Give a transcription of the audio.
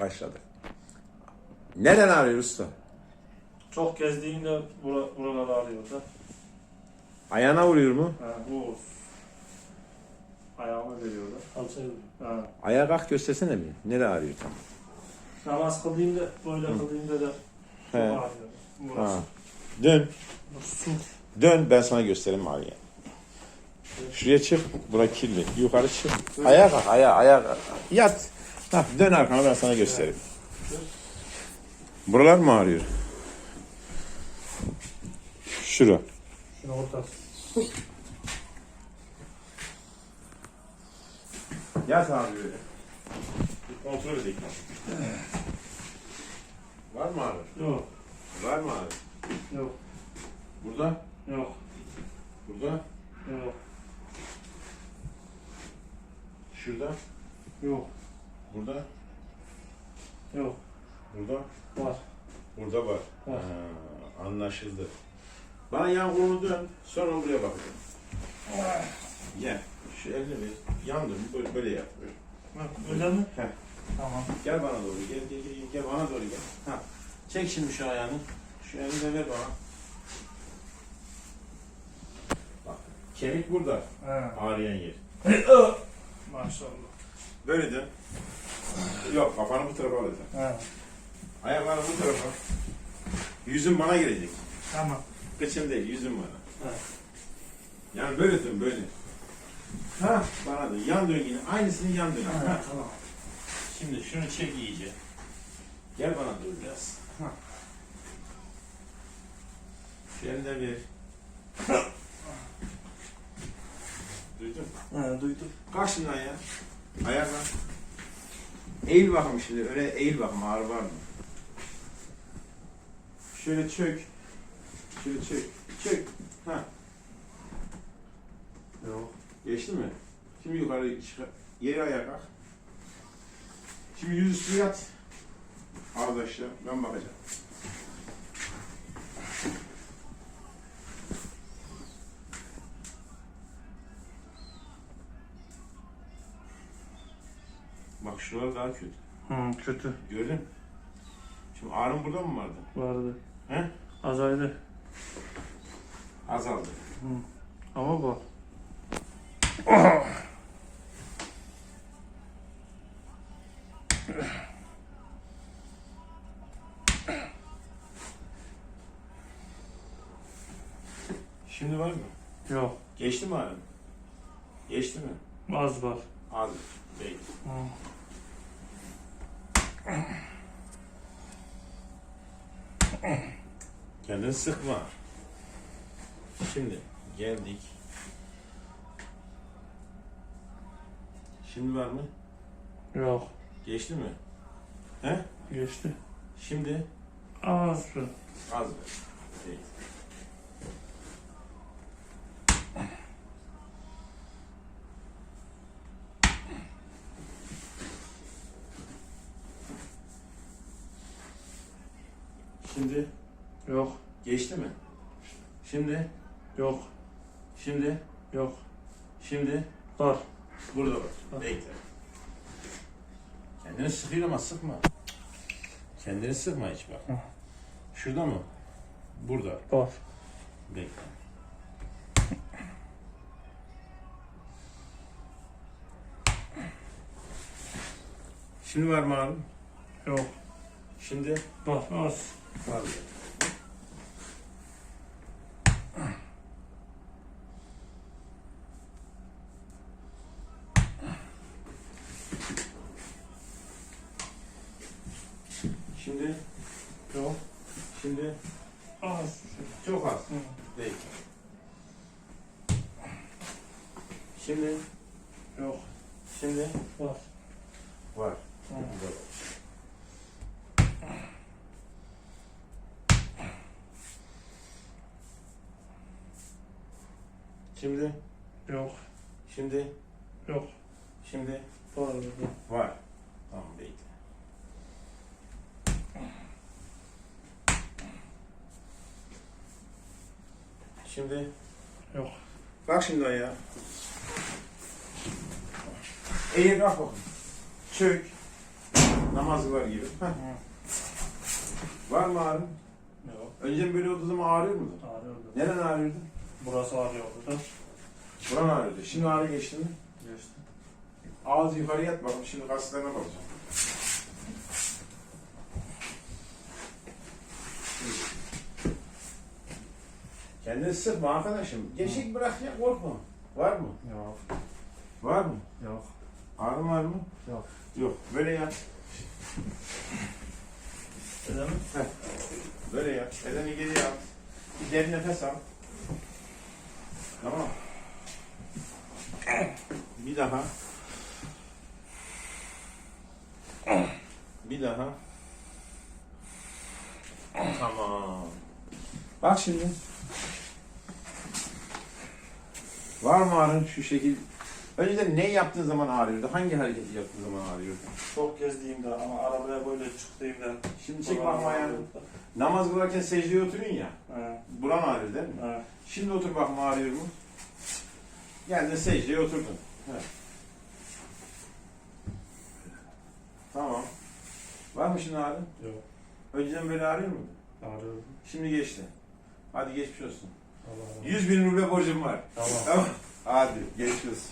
başladı. Neren ağrıyor usta? Çok gezdiğinde bura, buraları ağrıyor da. Ayağına vuruyor mu? Ha, bu ayağımı veriyor da. Kalçaya vuruyor. Ha. Ayağa kalk göstersene bir. Nere ağrıyor tam? Namaz kıldığımda, böyle kıldığımda da çok He. ağrıyor. Burası. Ha. Dön. Dön ben sana göstereyim ağrıyor. Şuraya çık. Bura kirli. Yukarı çık. Ayağa kalk. Ayağa. Ayağa. Yat. Ha, dön arkana ben sana göstereyim. Buralar mı ağrıyor? Şura. Şunu ortası. Yat abi böyle. Bir kontrol edelim. Var mı ağrı? Yok, Var mı ağrı? yok, Burada? yok, Burada? yok, Şurada? yok, Burada? yok. Burada? Var. Burada var. Var. Ha, anlaşıldı. Bana yan kolunu dön. Sonra buraya bakacağım. Gel. Şu elini bir yan dön. Böyle, böyle yap. Böyle. Öyle mi? Heh. Tamam. Gel bana doğru. Gel gel gel. Gel bana doğru gel. Ha. Çek şimdi şu ayağını. Şu elini de ver bana. Bak. Kemik burada. Ha. Ağrıyan yer. Maşallah. Böyle dön. Yok kafanı bu tarafa alacaksın. Ha. Ayaklarını bu tarafa. Yüzün bana gelecek. Tamam. Kıçın değil, yüzün bana. Evet. Yani böyle dön, böyle. Ha, bana dön. Yan dön yine. Aynısını yan dön. Ha. Ha, tamam. Şimdi şunu çek iyice. Gel bana dur biraz. Ha. Şu elini de ver. Duydun mu? Ha, duydum. Kalk şimdi ayağa. Ayakla. Eğil bakalım şimdi. Öyle eğil bakalım ağrı var mı? Şöyle çök. Şöyle çök. Çök. Ha. Yok. Geçti mi? Şimdi yukarı çık. Yere ayağa kalk. Şimdi yüzüstü yat. Arkadaşlar ben bakacağım. Bak şuralar daha kötü. Hı, kötü. Gördün? Şimdi ağrın burada mı vardı? Vardı. He? Azaydı. Azaldı. Ama bu. Şimdi var mı? Yok. Geçti mi ağrın? Geçti mi? Az var. Az. Değil. Hı. Kendini sıkma. Şimdi geldik. Şimdi var mı? Yok. Geçti mi? He? Geçti. Şimdi Az bir. az ver. Değil. Şimdi Yok. geçti mi? Şimdi, Yok. şimdi, Yok. şimdi Var. burada var. Bak. Bekle. Kendini sıkıyor ama sıkma. Kendini sıkma hiç bak. Şurada mı? Burada. Var. Bekle. Şimdi var mı abi? Yok. Şimdi Var. Az. var. Şimdi, Yok. şimdi Az. çok az. Hı. Değil. Şimdi, Yok. şimdi Var. var. Hı. Var. Şimdi, Yok. şimdi, Yok. şimdi Var. var. Tamam bekle. Şimdi Yok. Bak şimdi ayağa. Eğil kalk bakayım. Çök. Namaz kılar gibi. Heh. Var mı ağrın? Yok. Önce böyle olduğu zaman ağrıyor muydu? Ağrıyordu. Neren ağrıyordu? Burası ağrıyordu da. Buran ağrıyordu. Şimdi ağrı geçti mi? Geçti. Ağız yukarı yat bakalım. Şimdi kaslarına bakacağım. Kendini sıkma arkadaşım. Geçik bırak ya korkma. Var mı? Yok. Var mı? Yok. Ağrı var mı? Yok. Yok. Böyle yat. Öyle mi? Böyle yat. Elini geri at. Bir derin nefes al. Tamam. Bir daha. Bir daha. Tamam. Bak şimdi. Var mı ağrın şu şekil? Önceden ne yaptığın zaman ağrıyordu? Hangi hareketi yaptığın zaman ağrıyordu? Çok gezdiğimde ama arabaya böyle çıktığımda. Şimdi çek bakma ayağını. Namaz kılarken secdeye oturuyorsun ya. He. Buran ağrıyor değil mi? He. Şimdi otur bakma ağrıyor mu? Geldin secdeye oturdun. Evet. Tamam. Var mı şimdi ağrı? Yok. Önceden böyle ağrıyor mu? Ağrıyordu. Şimdi geçti. Hadi geçmiş olsun. Allah Allah. 100 bin ruble borcum var. Tamam. Tamam. Hadi geçmiş olsun.